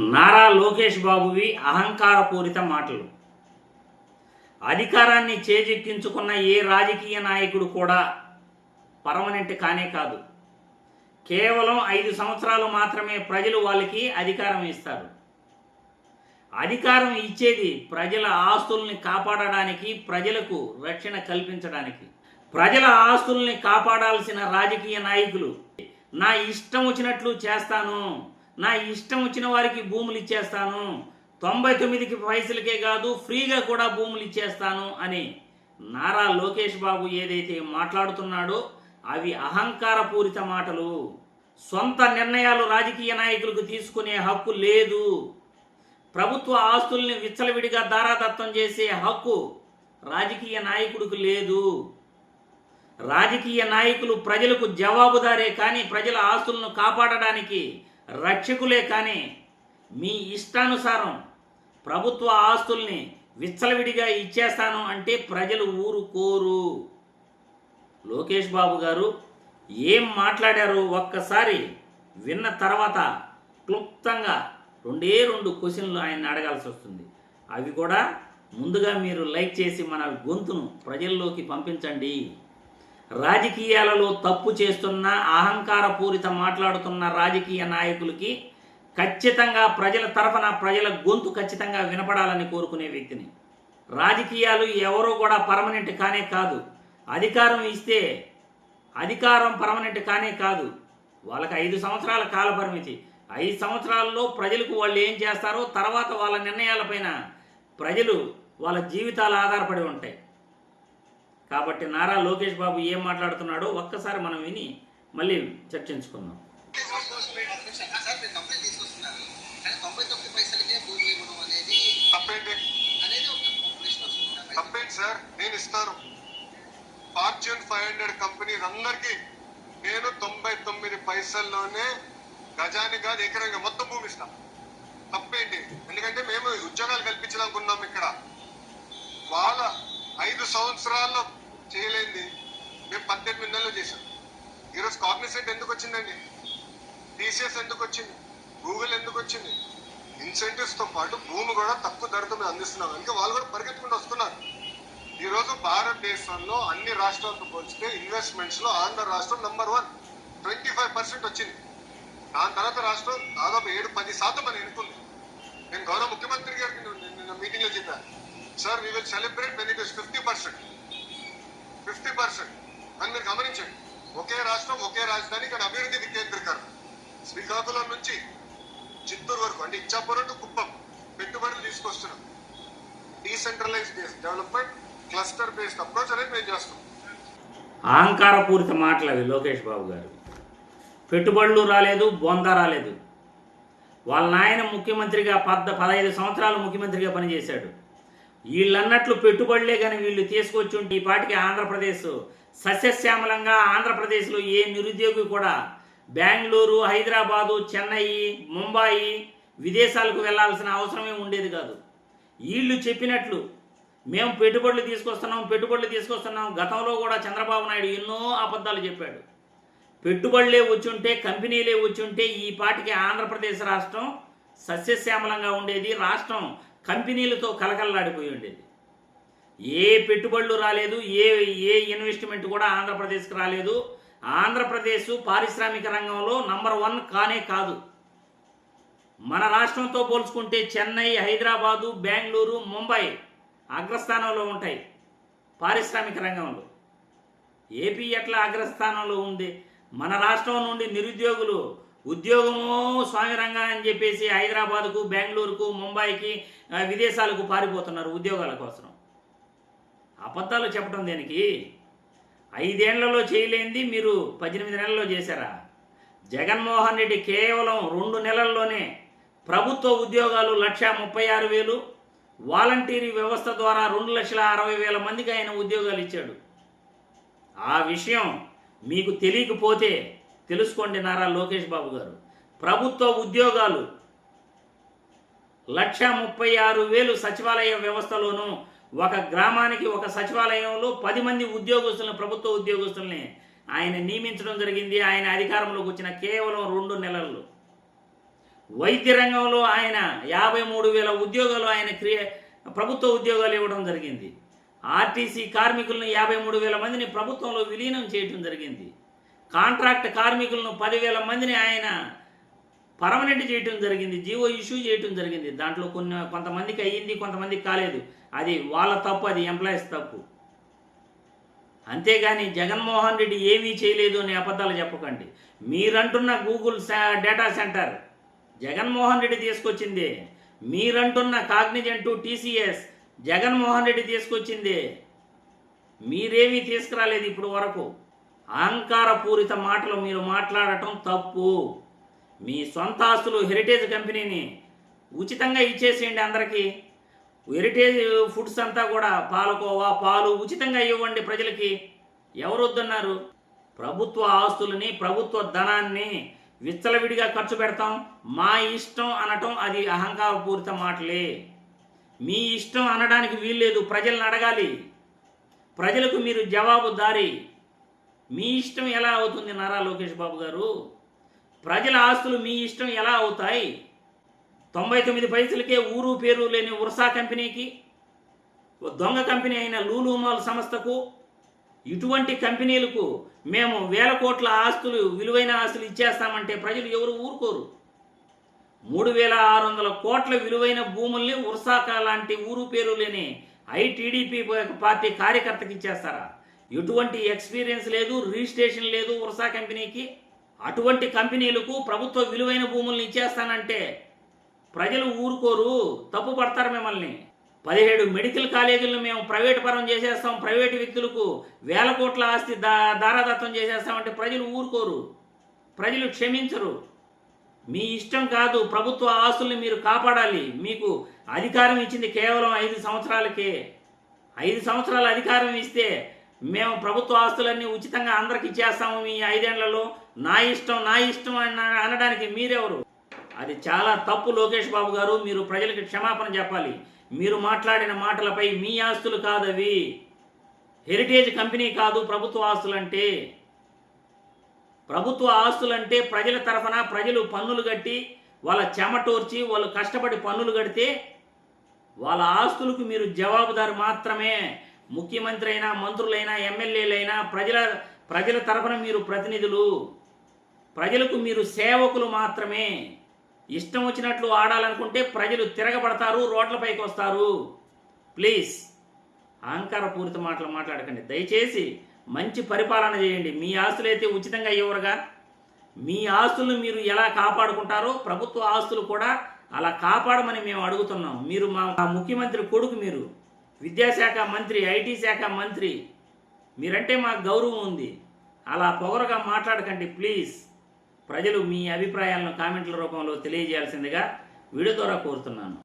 నారా లోకేష్ బాబువి అహంకారపూరిత మాటలు. అధికారాన్ని చేజెక్కించుకున్న ఏ రాజకీయ నాయకుడు కూడా పర్మనెంట్ కానే కాదు. కేవలం ఐదు సంవత్సరాలు మాత్రమే ప్రజలు వాళ్ళకి అధికారం ఇస్తారు. అధికారం ఇచ్చేది ప్రజల ఆస్తుల్ని కాపాడడానికి ప్రజలకు రక్షణ కల్పించడానికి. ప్రజల ఆస్తుల్ని కాపాడాల్సిన రాజకీయ నాయకులు నా ఇష్టం వచ్చినట్లు చేస్తాను. నా ఇష్టం వచ్చిన వారికి భూములు ఇచ్చేస్తాను. తొంభై తొమ్మిదికి పైసలకే కాదు ఫ్రీగా కూడా భూములు ఇచ్చేస్తాను అని నారా లోకేష్ బాబు ఏదైతే మాట్లాడుతున్నాడో అవి అహంకారపూరిత మాటలు. సొంత నిర్ణయాలు రాజకీయ నాయకులకు తీసుకునే హక్కు లేదు. ప్రభుత్వ ఆస్తుల్ని విచ్చలవిడిగా దారాదత్తం చేసే హక్కు రాజకీయ నాయకుడికి లేదు. రాజకీయ నాయకులు ప్రజలకు జవాబుదారే కానీ ప్రజల ఆస్తులను కాపాడడానికి రక్షకులే కానీ మీ ఇష్టానుసారం ప్రభుత్వ ఆస్తుల్ని విచ్చలవిడిగా ఇచ్చేస్తాను అంటే ప్రజలు ఊరుకోరు లోకేష్ బాబు గారు ఏం మాట్లాడారో ఒక్కసారి విన్న తర్వాత క్లుప్తంగా రెండే రెండు క్వశ్చన్లు ఆయన అడగాల్సి వస్తుంది. అవి కూడా ముందుగా మీరు లైక్ చేసి మన గొంతును ప్రజల్లోకి పంపించండి. రాజకీయాలలో తప్పు చేస్తున్న అహంకారపూరిత మాట్లాడుతున్న రాజకీయ నాయకులకి ఖచ్చితంగా ప్రజల తరఫున ప్రజల గొంతు ఖచ్చితంగా వినపడాలని కోరుకునే వ్యక్తిని. రాజకీయాలు ఎవరూ కూడా పర్మనెంట్ కానే కాదు. అధికారం ఇస్తే అధికారం పర్మనెంట్ కానే కాదు. వాళ్ళకి ఐదు సంవత్సరాల కాల పరిమితి. ఐదు సంవత్సరాల్లో ప్రజలకు వాళ్ళు ఏం చేస్తారో తర్వాత వాళ్ళ నిర్ణయాలపైన ప్రజలు వాళ్ళ జీవితాలు ఆధారపడి ఉంటాయి. కాబట్టి నారా లోకేష్ బాబు ఏం మాట్లాడుతున్నాడో ఒక్కసారి మనం విని మళ్ళీ చర్చించుకుందాం. సార్ తీసుకొస్తున్నారు తొంభై తొమ్మిది పైసలకే భూమి ఇవ్వడం అనేది అనేది సార్. నేను ఇస్తాను. ఫార్చ్యూన్ ఫైవ్ హండ్రెడ్ కంపెనీస్ అందరికి నేను తొంభై తొమ్మిది పైసల్లోనే గజాని కాదు ఎకరంగా మొత్తం భూమి ఇస్తా. తప్పేంటి? ఎందుకంటే మేము ఉద్యోగాలు కల్పించాలనుకున్నాం ఇక్కడ. వాళ్ళ ఐదు సంవత్సరాల్లో చేయలేంది మేము పద్దెనిమిది నెలలు చేసాం ఈరోజు కాగ్నిసెంట్ ఎందుకు వచ్చిందండి? టీసీఎస్ ఎందుకు వచ్చింది? గూగుల్ ఎందుకు వచ్చింది? ఇన్సెంటివ్స్తో పాటు భూమి కూడా తక్కువ ధరతో మేము అందిస్తున్నాం. అందుకే వాళ్ళు కూడా పరిగెత్తుకుంటూ వస్తున్నారు. ఈరోజు భారతదేశంలో అన్ని రాష్ట్రాలతో పోల్చితే ఇన్వెస్ట్మెంట్స్లో ఆంధ్ర రాష్ట్రం number one twenty five percent వచ్చింది. దాని తర్వాత రాష్ట్రం దాదాపు ఏడు పది శాతం అని ఎన్నుకుంది. నేను గౌరవ ముఖ్యమంత్రి గారికి నిన్న- నిన్న చెప్పాను sir we will celebrate benefits it అని మీరు గమనించండి ఒకే రాష్ట్రం ఒకే రాజధాని ఇక్కడ అభివృద్ధి వికేంద్రీకరణ. శ్రీకాకుళం నుంచి చిత్తూరు వరకు అంటే ఇచ్చాపురం టు కుప్పం పెట్టుబడులు తీసుకొస్తున్నాం. Decentralise based development cluster based approach అనేది మేము చేస్తాం అహంకారపూరిత మాటలు అవి లోకేష్ బాబు గారు. పెట్టుబడులు రాలేదు బొంద రాలేదు. వాళ్ళ నాయన ముఖ్యమంత్రిగా పద్ద పదహైదు సంవత్సరాలు ముఖ్యమంత్రిగా పనిచేశాడు. వీళ్ళన్నట్లు పెట్టుబడులే కానీ వీళ్ళు తీసుకొచ్చి ఉంటే ఈ పాటికి ఆంధ్రప్రదేశ్ సస్యశ్యామలంగా ఆంధ్రప్రదేశ్లో ఏ నిరుద్యోగి కూడా బెంగళూరు హైదరాబాదు చెన్నై ముంబాయి విదేశాలకు వెళ్ళాల్సిన అవసరమే ఉండేది కాదు. వీళ్ళు చెప్పినట్లు మేము పెట్టుబడులు తీసుకొస్తున్నాం పెట్టుబడులు తీసుకొస్తున్నాం. గతంలో కూడా చంద్రబాబు నాయుడు ఎన్నో అబద్ధాలు చెప్పాడు. పెట్టుబడులే వచ్చుంటే కంపెనీలే వచ్చుంటే ఈ పాటికి ఆంధ్రప్రదేశ్ రాష్ట్రం సస్యశ్యామలంగా ఉండేది. రాష్ట్రం కంపెనీలతో కలకల్లాడిపోయి ఉండేది. ఏ పెట్టుబడులు రాలేదు ఏ ఏ ఇన్వెస్ట్మెంట్ కూడా ఆంధ్రప్రదేశ్కి రాలేదు. ఆంధ్రప్రదేశ్ పారిశ్రామిక రంగంలో నంబర్ వన్ కానే కాదు. మన రాష్ట్రంతో పోల్చుకుంటే చెన్నై హైదరాబాదు బెంగళూరు ముంబై అగ్రస్థానంలో ఉంటాయి పారిశ్రామిక రంగంలో. ఏపీ ఎట్లా అగ్రస్థానంలో ఉంది మన రాష్ట్రం నుండి నిరుద్యోగులు ఉద్యోగము స్వామి రంగా అని చెప్పేసి హైదరాబాద్కు బెంగళూరుకు ముంబైకి విదేశాలకు పారిపోతున్నారు ఉద్యోగాల కోసం. అబద్ధాలు చెప్పడం దేనికి? ఐదేళ్ళలో చేయలేంది మీరు పద్దెనిమిది నెలల్లో చేశారా? జగన్మోహన్ రెడ్డి కేవలం రెండు నెలల్లోనే ప్రభుత్వ ఉద్యోగాలు లక్ష ముప్పై ఆరు వేలు వాలంటీరీ వ్యవస్థ ద్వారా రెండు లక్షల అరవై వేల మందికి ఆయన ఉద్యోగాలు ఇచ్చాడు. ఆ విషయం మీకు తెలియకపోతే తెలుసుకోండి నారా లోకేష్ బాబు గారు. ప్రభుత్వ ఉద్యోగాలు లక్ష ముప్పై ఆరు వేలు సచివాలయ వ్యవస్థలోనూ ఒక గ్రామానికి ఒక సచివాలయంలో పది మంది ఉద్యోగస్తులను ప్రభుత్వ ఉద్యోగస్తుల్ని ఆయన నియమించడం జరిగింది. ఆయన అధికారంలోకి వచ్చిన కేవలం రెండు నెలల్లో వైద్య రంగంలో ఆయన యాభై మూడు వేల ఉద్యోగాలు ఆయన క్రియ ప్రభుత్వ ఉద్యోగాలు ఇవ్వడం జరిగింది. ఆర్టీసీ కార్మికులను యాభై మూడు వేల మందిని ప్రభుత్వంలో విలీనం చేయడం జరిగింది. కాంట్రాక్ట్ కార్మికులను పదివేల మందిని ఆయన పర్మనెంట్ చేయటం జరిగింది జీవో ఇష్యూ చేయటం జరిగింది. దాంట్లో కొన్ని కొంతమందికి అయ్యింది కొంతమందికి కాలేదు. అది వాళ్ళ తప్పు అది ఎంప్లాయీస్ తప్పు. అంతేగాని జగన్మోహన్ రెడ్డి ఏమీ చేయలేదు అని అబద్ధాలు చెప్పకండి. మీరంటున్న Google data centre Jaganmohan Reddy తీసుకొచ్చింది. మీరంటున్న కాగ్నిజెంట్ టీసీఎస్ జగన్మోహన్ రెడ్డి తీసుకొచ్చింది. మీరేమీ తీసుకురాలేదు ఇప్పుడు వరకు. అహంకారపూరిత మాటలు మీరు మాట్లాడటం తప్పు. మీ సొంత ఆస్తులు హెరిటేజ్ కంపెనీని ఉచితంగా ఇచ్చేసేయండి అందరికీ. హెరిటేజ్ ఫుడ్స్ అంతా కూడా పాలకోవా పాలు ఉచితంగా ఇవ్వండి ప్రజలకి. ఎవరు వద్దన్నారు ప్రభుత్వ ఆస్తులని ప్రభుత్వ ధనాన్ని విచ్చలవిడిగా ఖర్చు పెడతాం. మా ఇష్టం అనటం అది అహంకారపూరిత మాటలే. మీ ఇష్టం అనడానికి వీల్లేదు ప్రజలను అడగాలి. ప్రజలకు మీరు జవాబుదారి. మీ ఇష్టం ఎలా అవుతుంది నారా లోకేష్ బాబు గారు? ప్రజల ఆస్తులు మీ ఇష్టం ఎలా అవుతాయి? తొంభై తొమ్మిది పైసలకే ఊరు పేరు లేని ఉర్సా కంపెనీకి దొంగ కంపెనీ అయిన లూలు మాల్ సంస్థకు ఇటువంటి కంపెనీలకు మేము వేల కోట్ల ఆస్తులు విలువైన ఆస్తులు ఇచ్చేస్తామంటే ప్రజలు ఎవరు ఊరుకోరు? మూడు వేల ఆరు వందల కోట్ల విలువైన భూముల్ని ఉర్సాక లాంటి ఊరు పేరు లేని ఐటీడీపీ పార్టీ కార్యకర్తకి ఇచ్చేస్తారా? ఎటువంటి ఎక్స్పీరియన్స్ లేదు రిజిస్ట్రేషన్ లేదు ఉర్సా కంపెనీకి. అటువంటి కంపెనీలకు ప్రభుత్వ విలువైన భూముల్ని ఇచ్చేస్తానంటే ప్రజలు ఊరుకోరు తప్పు పడతారు మిమ్మల్ని. పదిహేడు మెడికల్ కాలేజీలను మేము ప్రైవేట్ పరం చేసేస్తాం ప్రైవేటు వ్యక్తులకు వేల కోట్ల ఆస్తి దా దారాదత్తం చేసేస్తామంటే ప్రజలు ఊరుకోరు ప్రజలు క్షమించరు. మీ ఇష్టం కాదు ప్రభుత్వ ఆస్తుల్ని మీరు కాపాడాలి. మీకు అధికారం ఇచ్చింది కేవలం ఐదు సంవత్సరాలకే. ఐదు సంవత్సరాల అధికారం ఇస్తే మేము ప్రభుత్వ ఆస్తులన్నీ ఉచితంగా అందరికి ఇచ్చేస్తాము మీ ఐదేళ్ళలో నా ఇష్టం నా ఇష్టం అన్న- అనడానికి మీరెవరు? అది చాలా తప్పు లోకేష్ బాబు గారు. మీరు ప్రజలకు క్షమాపణ చెప్పాలి. మీరు మాట్లాడిన మాటలపై మీ ఆస్తులు కాదవి. హెరిటేజ్ కంపెనీ కాదు ప్రభుత్వ ఆస్తులంటే. ప్రభుత్వ ఆస్తులంటే ప్రజల తరఫున ప్రజలు పన్నులు కట్టి వాళ్ళ చెమటోర్చి వాళ్ళు కష్టపడి పన్నులు కడితే వాళ్ళ ఆస్తులకు మీరు జవాబుదారు మాత్రమే. ముఖ్యమంత్రి అయినా మంత్రులైనా ఎమ్మెల్యేలైనా ప్రజల ప్రజల తరఫున మీరు ప్రతినిధులు. ప్రజలకు మీరు సేవకులు మాత్రమే. ఇష్టం వచ్చినట్లు ఆడాలనుకుంటే ప్రజలు తిరగబడతారు రోడ్లపైకి వస్తారు. ప్లీజ్. అహంకారపూరిత మాటలు మాట్లాడకండి. దయచేసి మంచి పరిపాలన చేయండి. మీ ఆస్తులైతే ఉచితంగా ఇవ్వరుగా. మీ ఆస్తులను మీరు ఎలా కాపాడుకుంటారో ప్రభుత్వ ఆస్తులు కూడా అలా కాపాడమని మేము అడుగుతున్నాం. మీరు మా మా ముఖ్యమంత్రి కొడుకు మీరు. విద్యాశాఖ మంత్రి ఐటీ శాఖ మంత్రి మీరంటే మాకు గౌరవం ఉంది. అలా పొగరగా మాట్లాడకండి ప్లీజ్. ప్రజలు మీ అభిప్రాయాలను కామెంట్ల రూపంలో తెలియజేయాల్సిందిగా వీడియో ద్వారా కోరుతున్నాను.